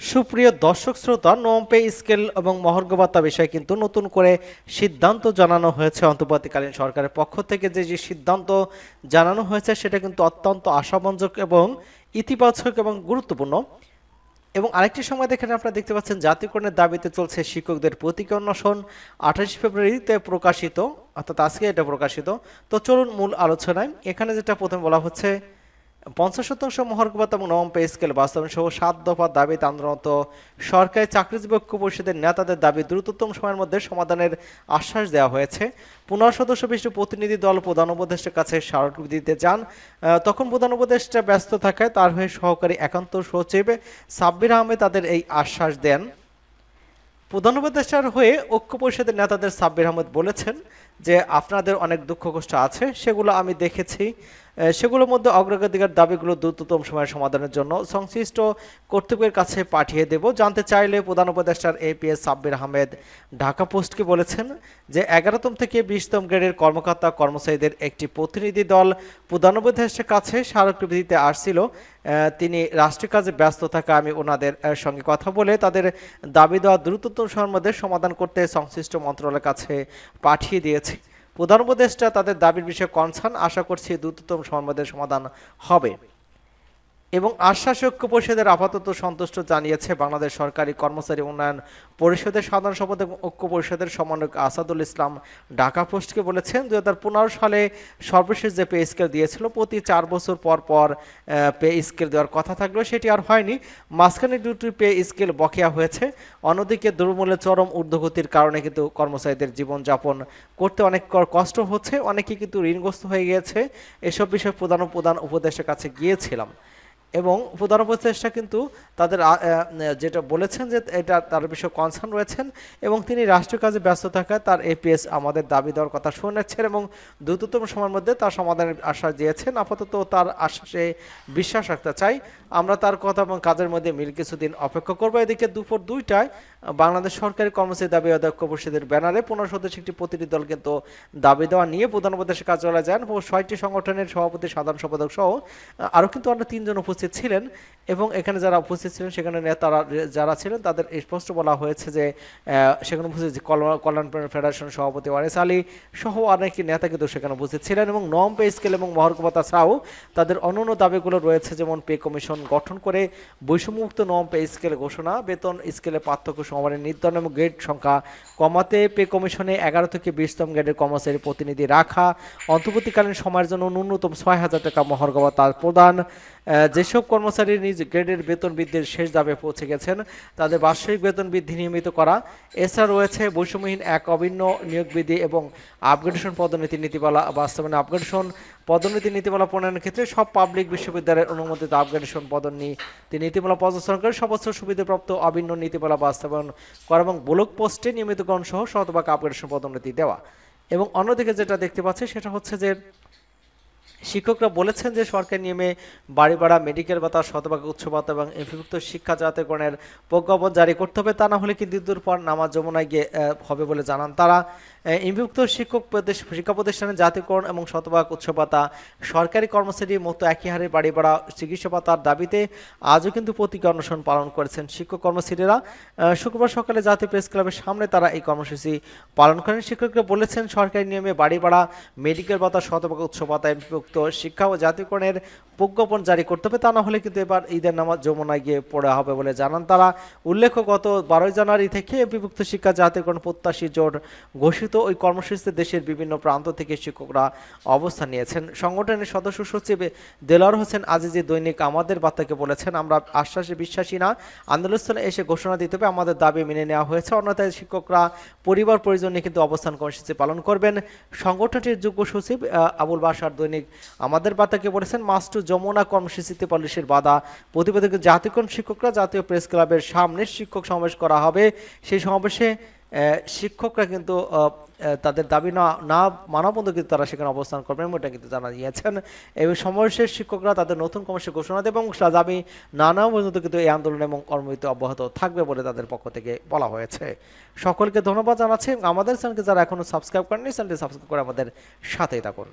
সুপ্রিয় দর্শক শ্রোতা, নবম পে স্কেল এবং মহর্গবাত্তা বিষয়ে কিন্তু নতুন করে সিদ্ধান্ত জানানো হয়েছে অন্তর্বর্তীকালীন সরকারের পক্ষ থেকে। যে যে সিদ্ধান্ত জানানো হয়েছে সেটা কিন্তু অত্যন্ত আশাবঞ্জক এবং ইতিবাচক এবং গুরুত্বপূর্ণ। এবং আরেকটি সময় দেখেন আপনারা দেখতে পাচ্ছেন, জাতীয়করণের দাবিতে চলছে শিক্ষকদের প্রতীকী অন্বেষণ। আঠাশে ফেব্রুয়ারিতে প্রকাশিত, অর্থাৎ আজকে এটা প্রকাশিত। তো চলুন মূল আলোচনায়। এখানে যেটা প্রথম বলা হচ্ছে পঞ্চাশ শতাংশ মহার্গবাদ এবং নবম পে স্কেল বাস্তবায়ন সহ সাত দফা দাবিতে আন্দোলনত সরকারি চাকরিজীবী ঐক্য পরিষদের নেতাদের দাবি দ্রুততম সময়ের মধ্যে সমাধানের আশ্বাস দেওয়া হয়েছে। পনেরো সদস্য বিশিষ্ট প্রতিনিধি দল প্রধান উপদেষ্টার কাছে স্মারকলিপি দিতে যান। তখন প্রধান উপদেষ্টা ব্যস্ত থাকায় তার হয়ে সহকারী একান্ত সচিব সাব্বির আহমেদ তাদের এই আশ্বাস দেন। প্রধান উপদেষ্টার হয়ে ঐক্য পরিষদের নেতাদের সাব্বির আহমেদ বলেছেন যে, আপনাদের অনেক দুঃখ কষ্ট আছে, সেগুলো আমি দেখেছি। সেগুলোর মধ্যে অগ্রাধিকার দাবিগুলো দ্রুততম সময়ের সমাধানের জন্য সংশ্লিষ্ট কর্তৃপক্ষের কাছে পাঠিয়ে দেব। জানতে চাইলে প্রধান উপদেষ্টার এপিএস সাব্বির আহমেদ ঢাকা পোস্টকে বলেছেন যে, এগারোতম থেকে বিশতম গ্রেডের কর্মকর্তা কর্মচারীদের একটি প্রতিনিধি দল প্রধান উপদেষ্টার কাছে স্মারকলিপি দিতে আসছিল তিনি রাষ্ট্রীয় কাজে ব্যস্ত থাকা আমি ওনাদের সঙ্গে কথা বলে তাদের দাবি দেওয়া দ্রুততম সময়ের মধ্যে সমাধান করতে সংশ্লিষ্ট মন্ত্রণালয়ের কাছে পাঠিয়ে দিয়েছি। প্রধান উপদেষ্টা তাদের দাবির বিষয়ে কনসার্ন আশা করছি দ্রুততম সমাধান হবে। এবং আশ্বাস ঐক্য পরিষদের আপাতত সন্তুষ্ট জানিয়েছে বাংলাদেশ সরকারি কর্মচারী উন্নয়ন পরিষদের সাধারণ সম্পাদক ঐক্য পরিষদের সমন্বয়ক আসাদুল ইসলাম ঢাকা পোস্টকে বলেছেন দু হাজার পনেরো সালে সর্বশেষ যে পে স্কেল দিয়েছিল, প্রতি চার বছর পর পর পে স্কেল দেওয়ার কথা থাকলেও সেটি আর হয়নি। মাঝখানে দুটি পে স্কেল বকেয়া হয়েছে। অন্যদিকে দ্রব্যমূল্যের চরম ঊর্ধ্বগতির কারণে কিন্তু কর্মচারীদের জীবনযাপন করতে অনেক কষ্ট হচ্ছে, অনেকে কিন্তু ঋণগ্রস্ত হয়ে গিয়েছে। এসব বিষয়ে প্রধান প্রধান উপদেশের কাছে গিয়েছিলাম। এবং প্রধান উপদেষ্টা কিন্তু তাদের যেটা বলেছেন যে এটা তার বিষয়ে কনসার্ন রয়েছেন এবং তিনি রাষ্ট্রীয় কাজে ব্যস্ত থাকায় তার এপিএস আমাদের দাবি দেওয়ার কথা শুনেছেন এবং দ্রুততম সময়ের মধ্যে তার সমাধানের আশ্বাস দিয়েছেন। আপাতত তার আশ্বাসে বিশ্বাস রাখতে চাই। আমরা তার কথা এবং কাজের মধ্যে মিল কিছুদিন অপেক্ষা করব। এদিকে দুপুর দুইটায় বাংলাদেশ সরকারি কর্মচারী দাবি অধ্যক্ষ পরিষদের ব্যানারে পনেরো সদস্য একটি প্রতিনিধি দল কিন্তু দাবি দেওয়া নিয়ে প্রধান উপদেশের কার্যালয়ে যান ছয়টি সংগঠনের সভাপতি, সাধারণ সম্পাদক সহ আরও কিন্তু অন্য তিনজন উপস্থিত ছিলেন এবং এখানে যারা উপস্থিত ছিলেন সেখানে নেতারা যারা ছিলেন তাদের স্পষ্ট বলা হয়েছে যে সেখানে উপস্থিত কল্যাণ- ফেডারেশন সভাপতি ওয়ারেস আলী সহ অনেক নেতা কিন্তু সেখানে উপস্থিত ছিলেন এবং নম পে স্কেল এবং মহর্গবতা ছাড়াও তাদের অন্যান্য দাবিগুলো রয়েছে যেমন পে কমিশন গঠন করে বৈষম্যমুক্ত নম পে স্কেল ঘোষণা বেতন স্কেলে পার্থক্য সমানের নির্ধারণ এবং গ্রেড সংখ্যা কমাতে পে কমিশনে এগারো থেকে বিশতম গ্রেডের কর্মচারী প্রতিনিধি রাখা অন্তর্বর্তীকালীন সময়ের জন্য ন্যূনতম ছয় হাজার টাকা মহর্গবতা প্রদান আহ, যেসব কর্মচারী নিজ গ্রেডের বেতন বৃদ্ধির শেষ দাবে পৌঁছে গেছেন, তাদের বার্ষিক বেতন বৃদ্ধি নিয়মিত করা। এছাড়া রয়েছে বৈষম্যহীন এক অভিন্ন নিয়োগ বিধি এবং আপগ্রেডেশন পদোন্নতি নীতিমালা। বাস্তবায়নে আপগ্রেডেশন পদোন্নতি নীতিমালা প্রণয়নের ক্ষেত্রে সব পাবলিক বিশ্ববিদ্যালয়ের অনুমোদিত আপগ্রেডেশন পদোন্নতি নীতিমালা প্রদর্শন করে সমস্ত সুবিধাপ্রাপ্ত অভিন্ন নীতিমালা বাস্তবায়ন করা এবং ব্লক পোস্টে নিয়মিতকরণ সহ শতভাগ আপগ্রেডেশন পদোন্নতি দেওয়া। এবং অন্যদিকে যেটা দেখতে পাচ্ছি সেটা হচ্ছে যে শিক্ষকরা বলেছেন যে সরকার নিয়মে বাড়ি ভাড়া, মেডিকেল ভাতা, শতভাগ উচ্চ ভাতা এবং এমপিভুক্ত শিক্ষা জাতীয়করণের প্রজ্ঞাপন জারি করতে হবে। তা না হলে কিন্তু পর নামাজ যমুনায় গিয়ে হবে বলে জানান তারা। এমপিভুক্ত শিক্ষক শিক্ষা প্রতিষ্ঠানের জাতীয়করণ এবং শতভাগ উচ্চ ভাতা, সরকারি কর্মচারীর মতো একই হারে বাড়ি ভাড়া, চিকিৎসা ভাতার দাবিতে আজও কিন্তু প্রতীকী অনশন পালন করেছেন শিক্ষক কর্মচারীরা। শুক্রবার সকালে জাতীয় প্রেস ক্লাবের সামনে তারা এই কর্মসূচি পালন করেন। শিক্ষকরা বলেছেন, সরকারি নিয়মে বাড়ি ভাড়া, মেডিকেল ভাতা, শতভাগ উৎস ভাতা এমপিভুক্ত শিক্ষা ও জাতীয়করণের প্রজ্ঞাপন জারি করতে হবে, তা না হলে কিন্তু এবার ঈদের নামাজ যমুনায় গিয়ে পড়া হবে বলে জানান তারা। উল্লেখ্য, গত বারোই জানুয়ারি থেকে এমপিভুক্ত শিক্ষা জাতীয়করণ প্রত্যাশী জোট ঘোষিত ওই কর্মসূচিতে দেশের বিভিন্ন প্রান্ত থেকে শিক্ষকরা অবস্থান নিয়েছেন। সংগঠনের সদস্য সচিব দেলোয়ার হোসেন আজিজি দৈনিক আমাদের বার্তাকে বলেছেন, আমরা আশ্বাসে বিশ্বাসী না, আন্দোলনস্থলে এসে ঘোষণা দিতে হবে, আমাদের দাবি মেনে নেওয়া হয়েছে। অন্যথায় শিক্ষকরা পরিবার পরিজন নিয়ে কিন্তু অবস্থান কর্মসূচি পালন করবেন। সংগঠনটির যুগ্ম সচিব আবুল বাসার দৈনিক আমাদের বার্তাকে বলেছেন মাস্টু যমুনা কর্মসূচিতে পুলিশের বাধা। প্রতিবেদকে জাতীয়করণ শিক্ষকরা, জাতীয় প্রেস ক্লাবের সামনে শিক্ষক সমাবেশ করা হবে। সেই সমাবেশে শিক্ষকরা কিন্তু তাদের দাবি না না মানা পর্যন্ত কিন্তু তারা সেখানে অবস্থান করবেন এটা কিন্তু জানা গিয়েছেন এবং সমাবেশের শিক্ষকরা তাদের নতুন কর্মসূচি ঘোষণা দেবে এবং দাবি না না পর্যন্ত কিন্তু এই আন্দোলন এবং কর্মবিরতি অব্যাহত থাকবে বলে তাদের পক্ষ থেকে বলা হয়েছে। সকলকে ধন্যবাদ জানাচ্ছি আমাদের চ্যানেলকে যারা এখনও সাবস্ক্রাইব করেননি, চ্যানেলটি সাবস্ক্রাইব করে আমাদের সাথেই থাকুন।